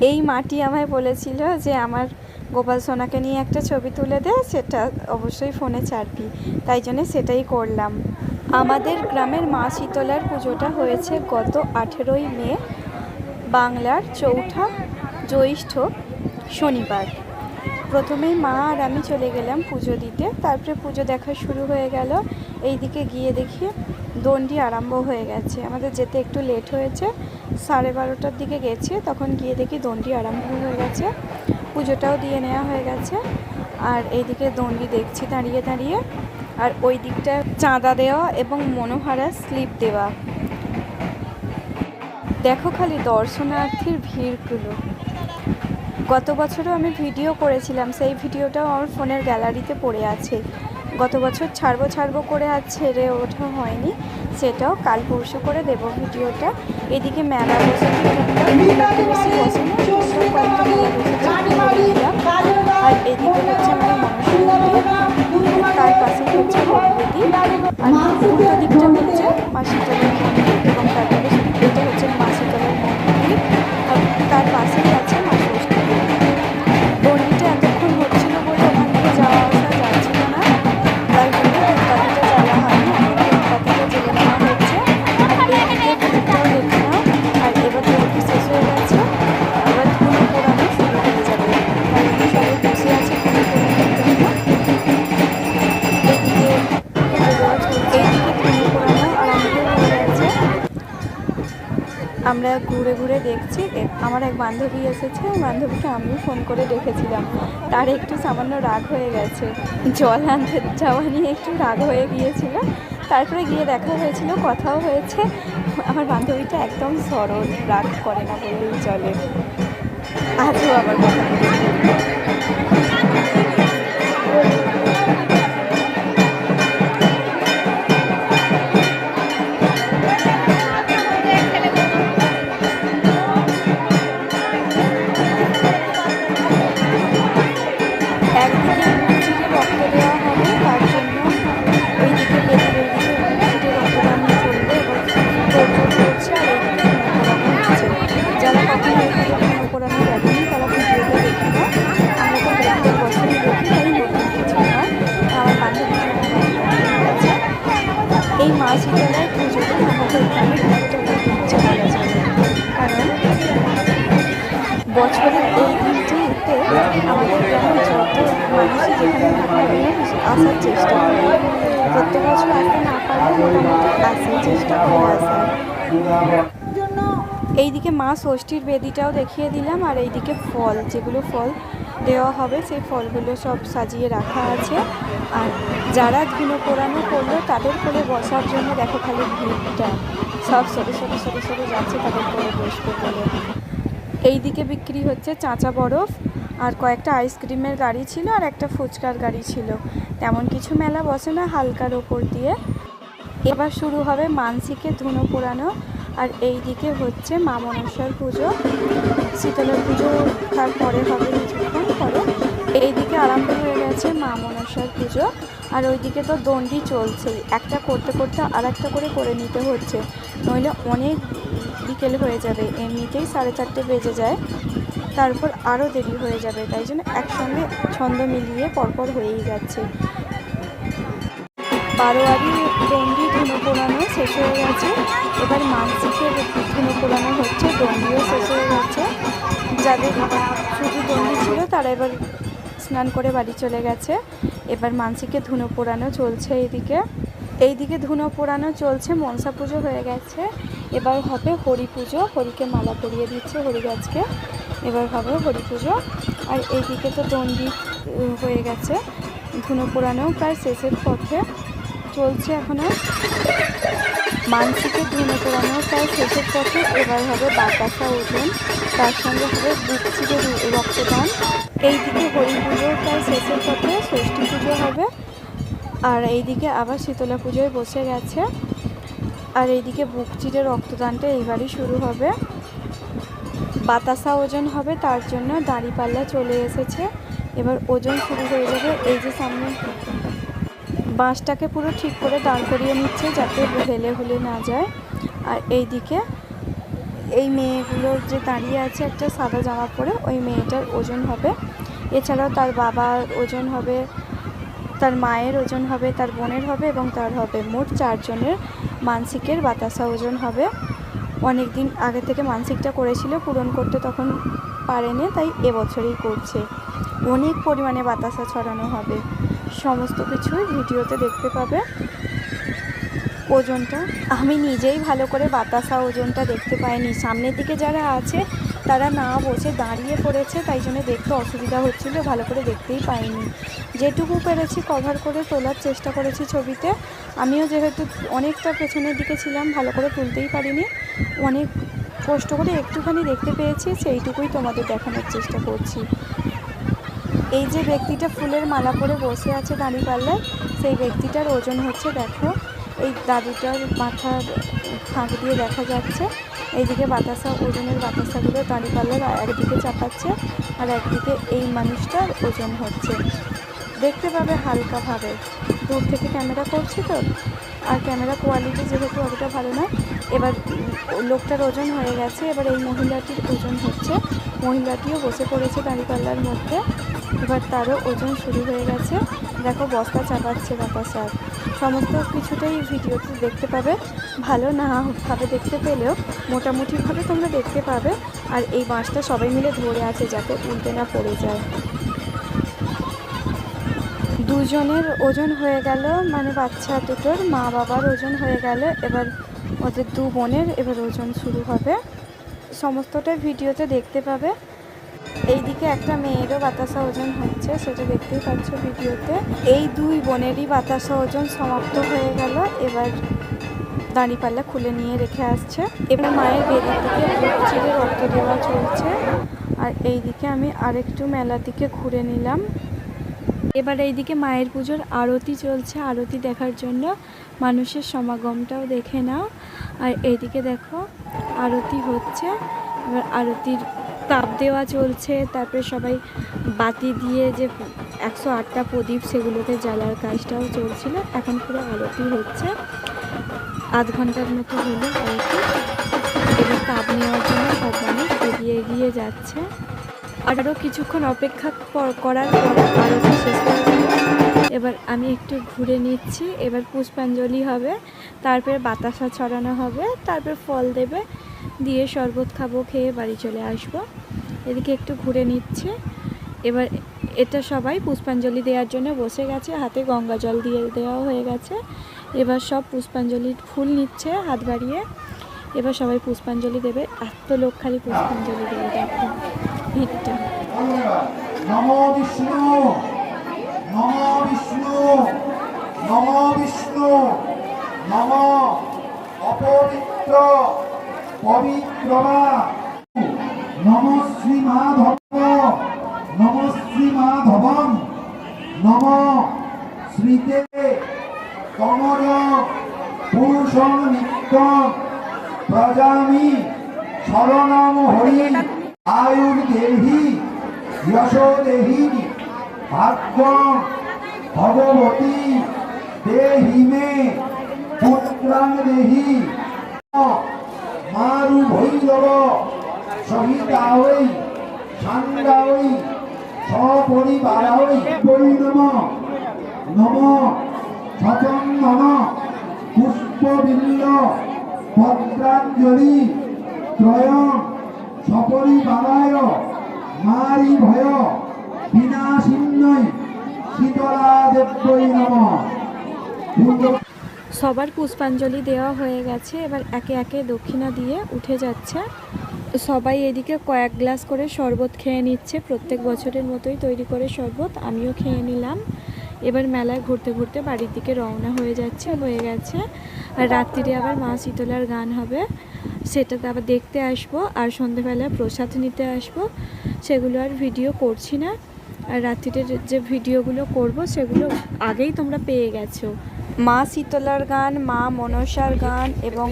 এই মাটি আমায় বলেছিল যে আমার গোপাল সোনাকে নিয়ে একটা ছবি তুলে দে, সেটা অবশ্যই ফোনে ছাড়বি। তাই জন্যে সেটাই করলাম। আমাদের গ্রামের মা শীতলার পুজোটা হয়েছে গত আঠেরোই মে, বাংলার চৌঠা জ্যৈষ্ঠ শনিবার। প্রথমেই মা আর আমি চলে গেলাম পুজো দিতে। তারপরে পুজো দেখা শুরু হয়ে গেল। এইদিকে গিয়ে দেখি দণ্ডি আরম্ভ হয়ে গেছে। আমাদের যেতে একটু লেট হয়েছে। সাড়ে বারোটার দিকে গেছি, তখন গিয়ে দেখি দণ্ডি আরম্ভ হয়ে গেছে। পুজোটাও দিয়ে নেওয়া হয়ে গেছে। আর এইদিকে দণ্ডি দেখছি দাঁড়িয়ে দাঁড়িয়ে। আর ওই দিকটা চাঁদা দেওয়া এবং মনোহারা স্লিপ দেওয়া। দেখো খালি দর্শনার্থীর ভিড়গুলো। গত বছরও আমি ভিডিও করেছিলাম, সেই ভিডিওটাও আমার ফোনের গ্যালারিতে পড়ে আছে গত বছর ছাড়বো ছাড়বো করে আর ছেড়ে ওঠা হয়নি, সেটাও কাল পরশু করে দেব ভিডিওটা এদিকে মেলা। আর এদিকে হচ্ছে আমাদের মনসুন্দরী তার পাশে হচ্ছে ভগবতী, আর দিকটা হচ্ছে মাসিতলার এবং তারপরে এটা হচ্ছে মাসিতলার আমরা ঘুরে ঘুরে দেখছি আমার এক বান্ধবী এসেছে বান্ধবীকে আমি ফোন করে ডেকেছিলাম তার একটু সামান্য রাগ হয়ে গেছে। জল আনতে, যাওয়া নিয়ে একটু রাগ হয়ে গিয়েছিল। তারপরে গিয়ে দেখা হয়েছিল, কথাও হয়েছে। আমার বান্ধবীটা একদম সরল, রাগ করে না বললেই চলে। আজও আবার কথা বছরের এই দিনটিতে আমাদের গ্রামে যত আসার চেষ্টা করে প্রত্যেক বছর আসতে না পারলে মোটামুটি আসে চেষ্টা করে আসার এইদিকে মা ষষ্ঠীর বেদিটাও দেখিয়ে দিলাম আর এইদিকে ফল যেগুলো ফল দেওয়া হবে সেই ফলগুলো সব সাজিয়ে রাখা আছে আর যারা ধুনো পোড়ানো করল তাদের করে বসার জন্য দেখো খালি ভিড়টা সব সরে সরে সরে সরে যাচ্ছে তাদের করে বসবে বলে এইদিকে বিক্রি হচ্ছে চাঁচা বরফ আর কয়েকটা আইসক্রিমের গাড়ি ছিল আর একটা ফুচকার গাড়ি ছিল। তেমন কিছু মেলা বসে না হালকার ওপর দিয়ে। এবার শুরু হবে মানসিকে ধুনো পোড়ানো আর এই দিকে হচ্ছে মা মনসার পুজো। শীতলার পুজো তারপরে হবে কিছুক্ষণ পরে। এইদিকে আরম্ভ হয়ে গেছে মা মনসার পুজো আর ওইদিকে তো দণ্ডি চলছেই। একটা করতে করতে আর একটা করে করে নিতে হচ্ছে। নইলে অনেক বিকেল হয়ে যাবে, এমনিতেই সাড়ে চারটে বেজে যায়। তারপর আরও দেরি হয়ে যাবে, তাই জন্য একসঙ্গে ছন্দ মিলিয়ে পরপর হয়েই যাচ্ছে। বারোয়ারি দণ্ডি ধুনো পোড়ানো শেষ হয়ে গেছে। এবার মানসিকের ধুনো পোড়ানো হচ্ছে দণ্ডিও শেষ হয়ে গেছে। যাদের শুধু দণ্ডি ছিল, তারা এবার স্নান করে বাড়ি চলে গেছে। এবার মানসিকে ধুনো পোড়ানো চলছে এইদিকে। এইদিকে ধুনো পোড়ানো চলছে, মনসা পুজো হয়ে গেছে। এবার হবে হরি পুজো। হরিকে মালা পরিয়ে দিচ্ছে হরি গাছকে। এবার হবে হরি পুজো। আর এইদিকে তো দণ্ডি হয়ে গেছে। ধুনো পোড়ানো প্রায় শেষের পথে চলছে এখনও। মানসিকে ধুনো পোড়ানো প্রায় শেষের পথে। এবার হবে বাতাসা ওজন। তার সঙ্গে হবে বুক চিরে রক্তদান। এইদিকে হরি পুজো প্রায় শেষের পথে। ষষ্ঠী পুজো হবে। আর এইদিকে আবার শীতলা পুজোয় বসে গেছে। আর এইদিকে বুক রক্তদানটা এইবারই শুরু হবে। বাতাসা ওজন হবে, তার জন্য দাঁড়িপাল্লা চলে এসেছে। এবার ওজন শুরু হয়ে যাবে, এই যে সামনে। বাঁশটাকে পুরো ঠিক করে দাঁড় করিয়ে নিচ্ছে যাতে হেলে হুলে না যায়। আর এইদিকে এই মেয়েগুলো যে দাঁড়িয়ে আছে একটা সাদা জামা পরে, ওই মেয়েটার ওজন হবে। এছাড়াও তার বাবার ওজন হবে, তার মায়ের ওজন হবে, তার বোনের হবে এবং তার হবে মোট চারজনের মানসিকের বাতাসা ওজন হবে। অনেক দিন আগে থেকে মানসিকটা করেছিল, পূরণ করতে তখন পারেনি, তাই এবছরই করছে। অনেক পরিমাণে বাতাসা ছড়ানো হবে। সমস্ত কিছুই ভিডিওতে দেখতে পাবে। ওজনটা, আমি নিজেই ভালো করে বাতাসা ওজনটা দেখতে পাইনি। সামনের দিকে যারা আছে তারা না বসে দাঁড়িয়ে পড়েছে, তাই জন্য দেখতে অসুবিধা হচ্ছিল, ভালো করে দেখতেই পাইনি। যেটুকু পেরেছি কভার করে তোলার চেষ্টা করেছি ছবিতে। আমিও যেহেতু অনেকটা পেছনের দিকে ছিলাম, ভালো করে তুলতেই পারিনি। অনেক কষ্ট করে একটুখানি দেখতে পেয়েছি, সেইটুকুই তোমাদের দেখানোর চেষ্টা করছি। এই যে ব্যক্তিটা ফুলের মালা পরে বসে আছে দাঁড়িপাল্লায় সেই ব্যক্তিটার ওজন হচ্ছে দেখো, এই দাদুটার মাথার ফাঁক দিয়ে দেখা যাচ্ছে। এইদিকে বাতাসা, ওজনের বাতাসাগুলো দাঁড়িপাল্লার একদিকে চাপাচ্ছে আর একদিকে এই মানুষটার ওজন হচ্ছে। দেখতে পাবে হালকাভাবে। দূর থেকে ক্যামেরা করছি তো। আর ক্যামেরা কোয়ালিটি যেহেতু অতটা ভালো না, এবার লোকটার ওজন হয়ে গেছে, এবার এই মহিলাটির ওজন হচ্ছে। মহিলাটিও বসে পড়েছে দাঁড়িপাল্লার মধ্যে। এবার তারও ওজন শুরু হয়ে গেছে। দেখো বস্তা চাপাচ্ছে বাতাসার। সমস্ত কিছুটাই ভিডিওতে দেখতে পাবে। ভালো না ভাবে দেখতে পেলেও মোটামুটিভাবে তোমরা দেখতে পাবে। আর এই বাঁশটা সবাই মিলে ধরে আছে যাতে উল্টে না পড়ে যায়। দুজনের ওজন হয়ে গেল মানে বাচ্চা দুটোর মা বাবার ওজন হয়ে গেল। এবার ওদের দু বোনের এবার ওজন শুরু হবে। সমস্তটাই ভিডিওতে দেখতে পাবে। এইদিকে একটা মেয়েরও বাতাসা ওজন হচ্ছে, সেটা দেখতেই পাচ্ছ ভিডিওতে। এই দুই বোনেরই বাতাসা ওজন সমাপ্ত হয়ে গেল, এবার দাঁড়িপাল্লা খুলে নিয়ে রেখে আসছে। এবার মায়ের বেদির দিকে চিরে রক্ত দেওয়া চলছে। আর এইদিকে আমি আরেকটু মেলার দিকে ঘুরে নিলাম। এবার এইদিকে মায়ের পুজোর আরতি চলছে, আরতি দেখার জন্য। মানুষের সমাগমটাও দেখে নাও। আর এইদিকে দেখো, আরতি হচ্ছে। এবার আরতির তাপ দেওয়া চলছে, তারপরে সবাই বাতি দিয়ে যে একশো আটটা প্রদীপ সেগুলোতে জ্বালার কাজটাও চলছিল, এখন পুরো আরতি হচ্ছে। আধ ঘণ্টার মতো হলো এবার তাপ নেওয়ার জন্য সব মানুষ এগিয়ে এগিয়ে যাচ্ছে। আরও কিছুক্ষণ অপেক্ষা করার পরে আরতি শেষ এবার আমি একটু ঘুরে নিচ্ছি। এবার পুষ্পাঞ্জলি হবে, তারপরে বাতাসা ছড়ানো হবে, তারপর ফল দেবে। দিয়ে শরবত খাব, খেয়ে বাড়ি চলে আসব। এদিকে একটু ঘুরে নিচ্ছে। এবার এটা সবাই পুষ্পাঞ্জলি দেওয়ার জন্য বসে গেছে। হাতে গঙ্গা জল দিয়ে দেওয়া হয়ে গেছে। এবার সব পুষ্পাঞ্জলির ফুল নিচ্ছে হাত বাড়িয়ে। এবার সবাই পুষ্পাঞ্জলি দেবে। এত লোক খালি পুষ্পাঞ্জলি দেবে, দেখো ভিড়টা। নমো বিষ্ণু নমো বিষ্ণু, নমো অপবিত্র। পবিত্রমা নম শ্রী মাধব নম শ্রী মাধবম নম শ্রীতে কমর পুরুষং নিত্য প্রজামি শরণম হরি আয়ুর্দেহি যশোদেহি ভাগ্য ভগবতী দেহি মে পুত্রাং দেহি মারু ভৈরব সহিতাওই সাঙ্গাওই সপরিবারাওই বৈ নম। নম, সচন্দন, পুষ্পবিল্ল, ভদ্রাঞ্জলি, ত্রয়, সপরিবারায় মারি ভয় বিনাশিন্নই শীতলা দেব্যই নম। সবার পুষ্পাঞ্জলি দেওয়া হয়ে গেছে। এবার একে একে দক্ষিণা দিয়ে উঠে যাচ্ছে। সবাই এদিকে কয়েক গ্লাস করে শরবত খেয়ে নিচ্ছে। প্রত্যেক বছরের মতোই তৈরি করে শরবত, আমিও খেয়ে নিলাম। এবার মেলায় ঘুরতে ঘুরতে বাড়ির দিকে রওনা হয়ে যাচ্ছে, হয়ে গেছে। আর রাত্রিরে আবার মা শীতলার গান হবে, সেটাতে আবার দেখতে আসব। আর সন্ধেবেলায় প্রসাদ নিতে আসব। সেগুলো আর ভিডিও করছি না। আর রাত্রিতে যে- যে ভিডিওগুলো করব, সেগুলো আগেই তোমরা পেয়ে গেছো। মা শীতলার গান, মা মনসার গান এবং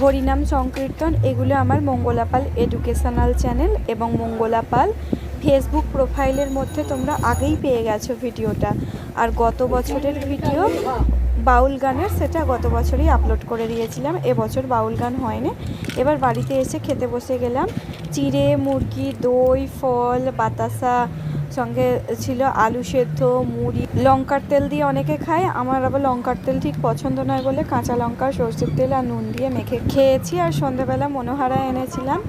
হরিনাম সংকীর্তন, এগুলো আমার মঙ্গলাপাল এডুকেশনাল চ্যানেল এবং মঙ্গলাপাল ফেসবুক প্রোফাইলের মধ্যে তোমরা আগেই পেয়ে গেছো ভিডিওটা। আর গত বছরের ভিডিও বাউল গানের, সেটা গত বছরই আপলোড করে দিয়েছিলাম, এবছর বাউল গান হয়নি। এবার বাড়িতে এসে খেতে বসে গেলাম। চিড়ে, মুরগি, দই, ফল, বাতাসা সঙ্গে ছিল আলু সেদ্ধ, মুড়ি। লঙ্কার তেল দিয়ে অনেকে খায়, আমার আবার লঙ্কার তেল ঠিক পছন্দ নয় বলে কাঁচা লঙ্কা, সর্ষের তেল আর নুন দিয়ে মেখে খেয়েছি আর সন্ধ্যাবেলা মনোহারা এনেছিলাম।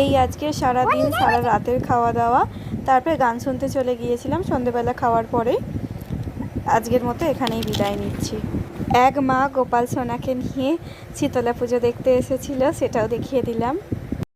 এই আজকে সারা দিন সারা রাতের খাওয়া দাওয়া তারপরে গান শুনতে চলে গিয়েছিলাম সন্ধ্যাবেলা খাওয়ার পরে। আজকের মতো এখানেই বিদায় নিচ্ছি। এক মা গোপাল সোনাকে নিয়ে শীতলা পুজো দেখতে এসেছিল, সেটাও দেখিয়ে দিলাম।